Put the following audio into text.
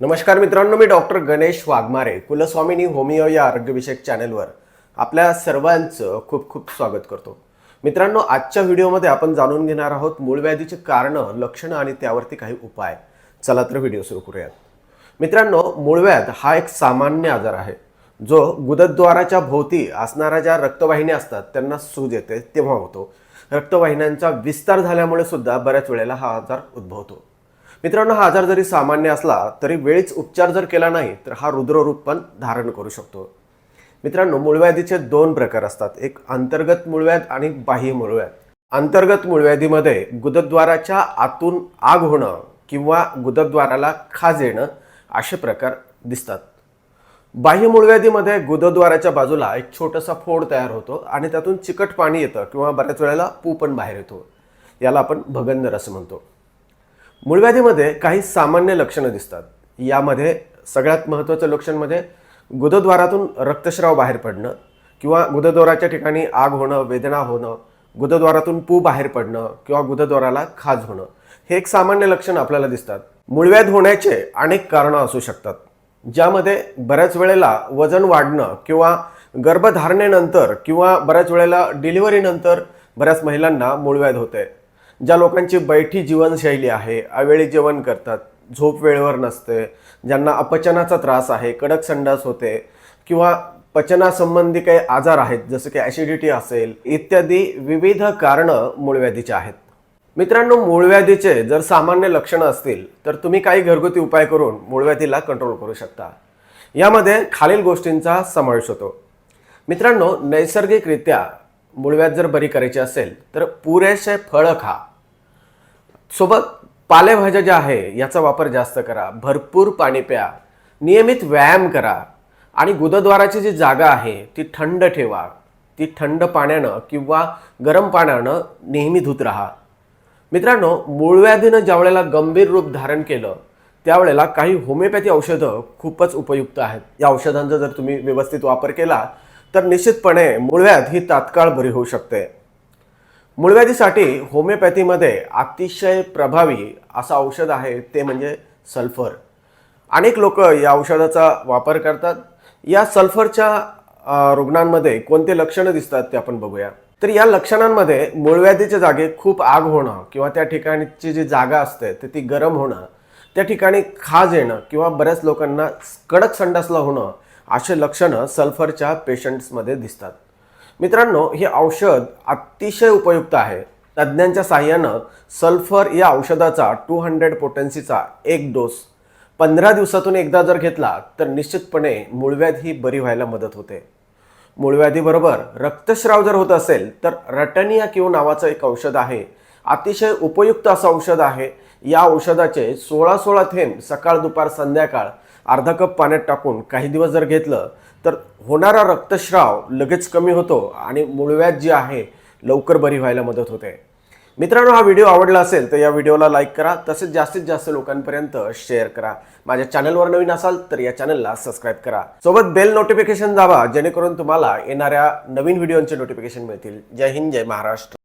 नमस्कार मित्रांनो मी डॉक्टर गणेश वाघमारे कुलस्वामिनी होमिओ या आरोग्यविषयक चॅनलवर आपल्या सर्वांचं खूप खूप स्वागत करतो. मित्रांनो आजच्या व्हिडिओमध्ये आपण जाणून घेणार आहोत मूळव्याधीची कारणं लक्षणं आणि त्यावरती काही उपाय. चला तर व्हिडिओ सुरू करूयात. मित्रांनो मूळव्याध हा एक सामान्य आजार आहे. जो गुदद्वाराच्या भोवती असणाऱ्या ज्या रक्तवाहिन्या असतात त्यांना सूज येते तेव्हा होतो. रक्तवाहिन्यांचा विस्तार झाल्यामुळे सुद्धा बऱ्याच वेळेला हा आजार उद्भवतो. मित्रांनो हा आजार जरी सामान्य असला तरी वेळीच उपचार जर केला नाही तर हा रुद्ररूप पण धारण करू शकतो. मित्रांनो मूळव्याधीचे दोन प्रकार असतात. एक अंतर्गत मूळव्याध आणि बाह्य मूळव्याध. अंतर्गत मूळव्याधीमध्ये गुदद्वाराच्या आतून आग होणं किंवा गुदद्वाराला खाज येणं असे प्रकार दिसतात. बाह्य मूळव्याधीमध्ये गुदद्वाराच्या बाजूला एक छोटासा फोड तयार होतो आणि त्यातून चिकट पाणी येतं किंवा बऱ्याच वेळेला पू पण बाहेर येतो. याला आपण भगंदर असं म्हणतो. मूळव्याधीमध्ये काही सामान्य लक्षणं दिसतात. यामध्ये सगळ्यात महत्त्वाचं लक्षण म्हणजे गुदद्वारातून रक्तस्राव बाहेर पडणं किंवा गुदद्वाराच्या ठिकाणी आग होणं वेदना होणं गुदद्वारातून पू बाहेर पडणं किंवा गुदद्वाराला खाज होणं हे एक सामान्य लक्षण आपल्याला दिसतात. मूळव्याध होण्याचे अनेक कारणं असू शकतात ज्यामध्ये बऱ्याच वेळेला वजन वाढणं किंवा गर्भधारणेनंतर किंवा बऱ्याच वेळेला डिलिव्हरीनंतर बऱ्याच महिलांना मूळव्याध होते. ज्या लोकांची बैठी जीवनशैली आहे अवेळी जेवण करतात झोप वेळेवर नसते ज्यांना अपचनाचा त्रास आहे कडक संडास होते किंवा पचनासंबंधी काही आजार आहेत जसं की ॲसिडिटी असेल इत्यादी विविध कारणं मूळव्याधीची आहेत. मित्रांनो मूळव्याधीचे जर सामान्य लक्षणं असतील तर तुम्ही काही घरगुती उपाय करून मूळव्याधीला कंट्रोल करू शकता. यामध्ये खालील गोष्टींचा समावेश होतो. मित्रांनो नैसर्गिकरित्या मुळव्यात जर बरी करायची असेल तर पुरेसे फळं खा. सोबत पालेभाज्या ज्या आहे याचा वापर जास्त करा. भरपूर पाणी प्या. नियमित व्यायाम करा. आणि गुदद्वाराची जी जागा आहे ती थंड ठेवा. ती थंड पाण्यानं किंवा गरम पाण्यानं नेहमी धुत राहा. मित्रांनो मूळव्याधीनं ज्यावेळेला गंभीर रूप धारण केलं त्यावेळेला काही होमिओपॅथी औषधं खूपच उपयुक्त आहेत. या औषधांचा जर तुम्ही व्यवस्थित वापर केला तर निश्चितपणे मूळव्याध ही तात्काळ बरी होऊ शकते. मूळव्याधीसाठी होमिओपॅथीमध्ये अतिशय प्रभावी असं औषध आहे ते म्हणजे सल्फर. अनेक लोक या औषधाचा वापर करतात. या सल्फरच्या रुग्णांमध्ये कोणते लक्षणं दिसतात ते आपण बघूया. तर या लक्षणांमध्ये मूळव्याधीच्या जागे खूप आग होणं किंवा त्या ठिकाणची जी जागा असते ते ती गरम होणं त्या ठिकाणी खाज येणं किंवा बऱ्याच लोकांना कडक संडासला होणं असे लक्षणं सल्फरच्या पेशंट्समध्ये दिसतात. मित्रांनो हे औषध अतिशय उपयुक्त आहे. तज्ज्ञांच्या साह्यानं सल्फर या औषधाचा टू हंड्रेड पोटन्सीचा एक डोस पंधरा दिवसातून एकदा जर घेतला तर निश्चितपणे मूळव्याध ही बरी व्हायला मदत होते. मूळव्याधीबरोबर रक्तस्राव जर होत असेल तर रटनिया किओ नावाचं एक औषध आहे. अतिशय उपयुक्त असं औषध आहे. या औषधाचे सोळा सोळा थेंब सकाळ दुपार संध्याकाळ अर्धा कप पाण्यात टाकून काही दिवस जर घेतलं तर होणारा रक्तस्राव लगेच कमी होतो आणि मूळव्याध जी आहे लवकर बरी व्हायला मदत होते. मित्रांनो हा व्हिडिओ आवडला असेल तर या व्हिडिओला लाईक करा तसेच जास्तीत जास्त लोकांपर्यंत शेअर करा. माझ्या चॅनलवर नवीन असाल तर या चॅनलला सबस्क्राईब करा. सोबत बेल नोटिफिकेशन दाबा जेणेकरून तुम्हाला येणाऱ्या नवीन व्हिडिओचे नोटिफिकेशन मिळतील. जय हिंद जय महाराष्ट्र.